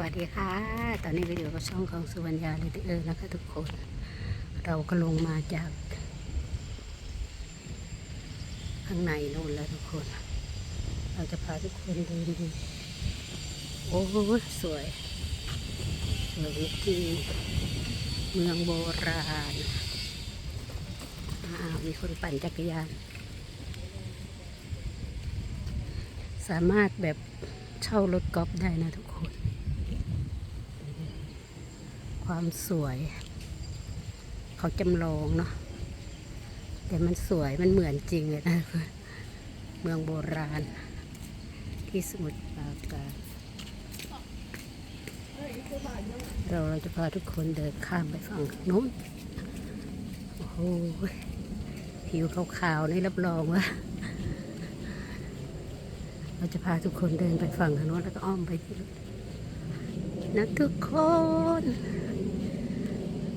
วัสดีค่ะ ตอนนี้ก็อยู่กับช่องของสุวรรณยาเลดิเออร์นะคะทุกคน เราก็ลงมาจาก ข้างในนู่นแล้วทุกคน เราจะพาทุกคนเดินดูโอ้ยสวยสวยจริงเมืองโบราณอ้าวมีคนปั่นจักรยาน สามารถแบบเช่ารถกอล์ฟได้นะทุกคน ความสวย เขาจำลองเนาะแต่มันสวยมันเหมือนจริงเลยนะเมืองโบราณ ที่สมุทรปราการเราเราจะพาทุกคนเดินข้ามไปฝั่งนู้นโอ้โหผิวขาวๆนี่รับรองว่าเราจะพาทุกคนเดินไปฝั่งทางโน้นแล้วก็อ้อมไปที่นะทุกคน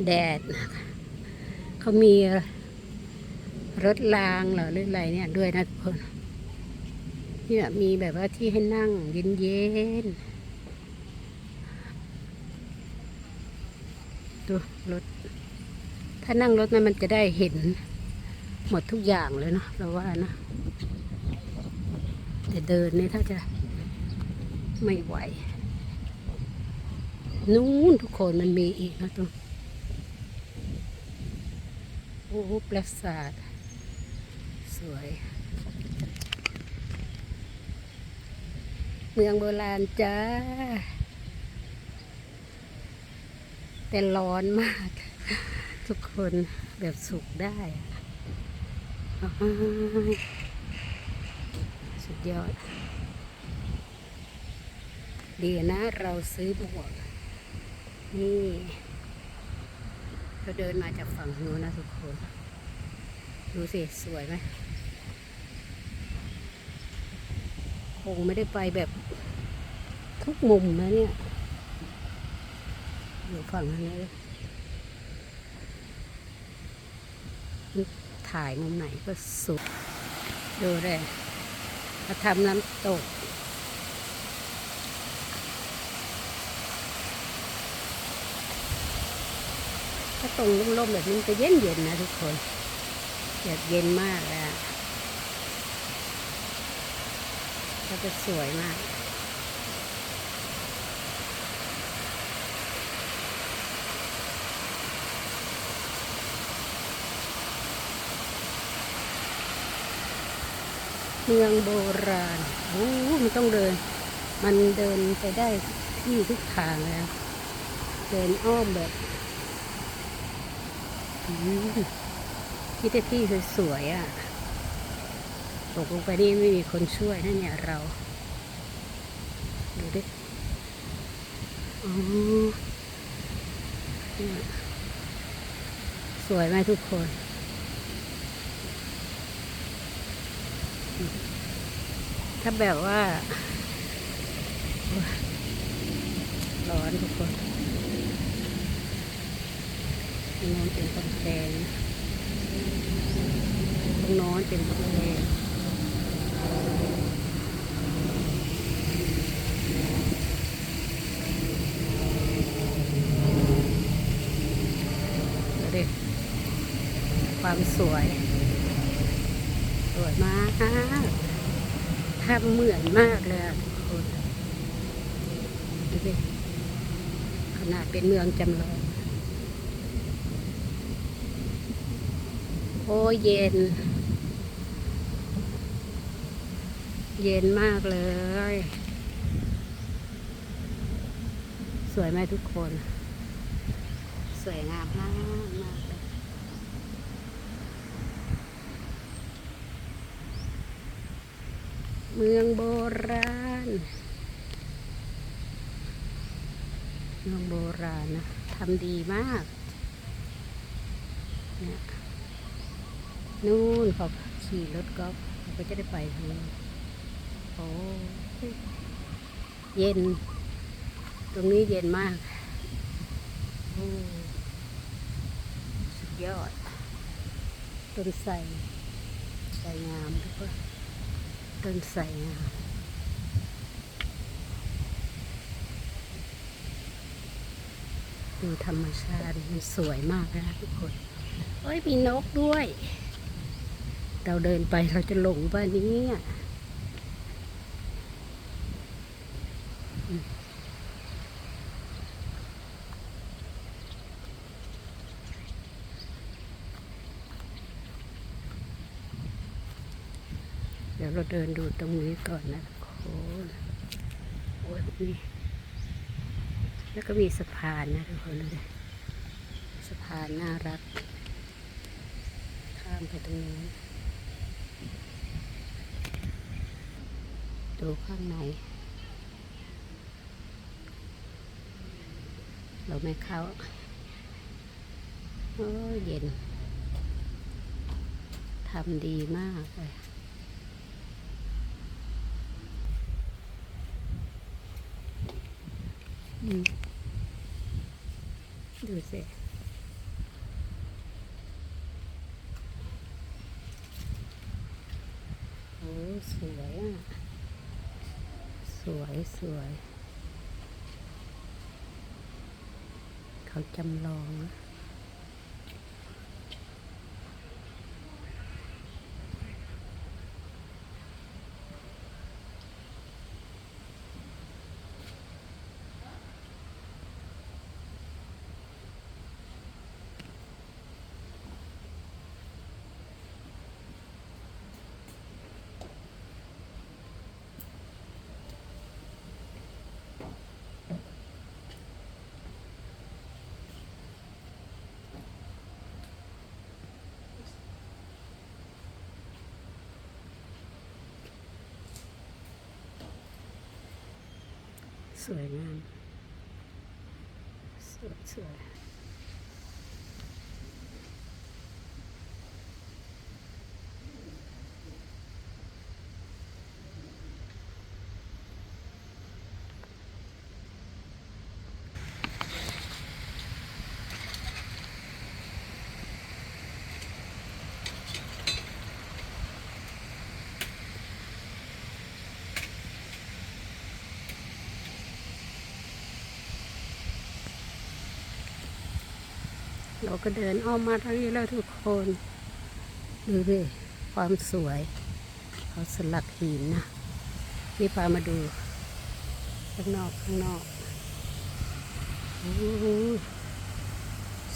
แดดนะคะเขามีรถรางหรืออะไรเนี่ยด้วยนะทุกคน เนี่ยมีแบบว่าที่ให้นั่งเย็นๆดูรถ ถ้านั่งรถนั้นมันจะได้เห็น หมดทุกอย่างเลยเนาะเราว่านะแต่เดินเนี่ยถ้าจะไม่ไหว นู้นทุกคนมันมีอีกนะตรง โอ้โหปราสาท สวย เมืองโบราณจ้า แต่ร้อนมาก ทุกคนแบบสุกได้สุดยอด ดีนะเราซื้อหมวกนี่ เราเดินมาจากฝั่งนู้นนะทุกคน ดูสิ สวยไหมคงไม่ได้ไปแบบทุกมุมนะเนี่ย อยู่ฝั่งนั้นถ่ายมุมไหนก็สุด ดูเลยมาทำน้ำตก ถ้าตรงร่มๆแบบนี้จะเย็นเย็นนะทุกคนแบบเย็นมากเลยอะก็จะสวยมากเมืองโบราณโอ้มันต้องเดิน มันเดินไปได้ที่ทุกทางแล้ว เดินอ้อมแบบ อืมที่แต่ที่สวยๆอะตกลงไปนี่ไม่มีคนช่วยนะเนี่ยเรา ดูดิอ๋อสวยไหมทุกคนถ้าแบบว่าโอ๊ยร้อนทุกคน ตรงโน้นเป็นกำแพงตรงโน้นเป็นกำแพงดูดิความสวย สวยมากทำเหมือนมากเลยทุกคนดูดิขนาดเป็นเมืองจำลอง โอ้เย็น เย็นมากเลย สวยไหมทุกคน สวยงามมากมากเลยเมืองโบราณ เมืองโบราณนะทำดีมากเนี่ย นู่นเขาขี่รถกอล์ฟก็จะได้ไปทางนู้โอ้เย็น ตรงนี้เย็นมากโอ้สุดยอดต้นไทรไทรงามทุกคนต้นไทรงามดูธรรมชาติมันสวยมากนะทุกคนเอ้ยมีนกด้วย เราเดินไปเราจะหลงป่ะนี่ยอืมเดี๋ยวเราเดินดูตรงนี้ก่อนนะทุกคนโอ้ยนี่แล้วก็มีสะพานนะทุกคนดูดิสะพานน่ารัก ข้ามไปตรงนี้ ดูข้างใน เราไม่เข้า โอ้เย็น ทำดีมากเลยดูสิโอ้สวยอะ วยสวย เขาจำลองนะ สวยงาม สวยสวย เราก็เดินอ้อมมาทางนี้แล้วทุกคน ดูดิความสวยเขาสลักหินนะ นี่พามาดูข้างนอกข้างนอกโอ้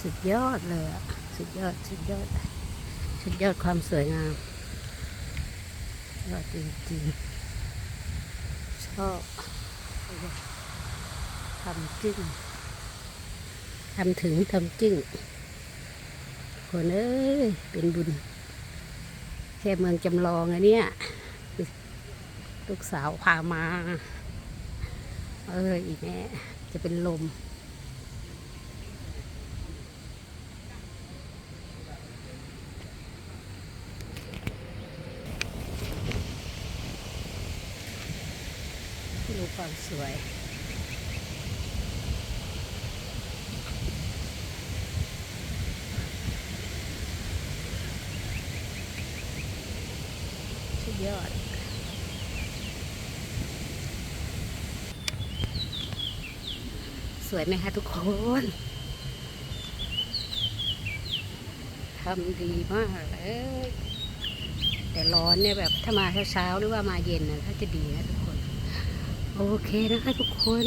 สุดยอดเลยอะสุดยอดสุดยอด สุดยอดความสวยงามยอดจริงๆชอบทำจึ้งทำถึงทำจึ้ง คนเอ้ยเป็นบุญ แค่เมืองจำลองอะเนี่ยลูกสาวพามา เอออีแม่จะเป็นลม ดูความสวย สุด ยอด สวยไหมคะทุกคนทำดีมากเลยแต่ร้อนเนี่ยแบบถ้ามาเช้าๆหรือว่ามาเย็นนะถ้าจะดีนะทุกคน โอเคนะคะทุกคน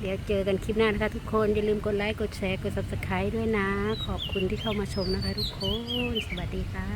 เดี๋ยวเจอกันคลิปหน้านะคะทุกคน อย่าลืมกดไลค์ กดแชร์ กด subscribe ด้วยนะ ขอบคุณที่เข้ามาชมนะคะทุกคน สวัสดีค่ะ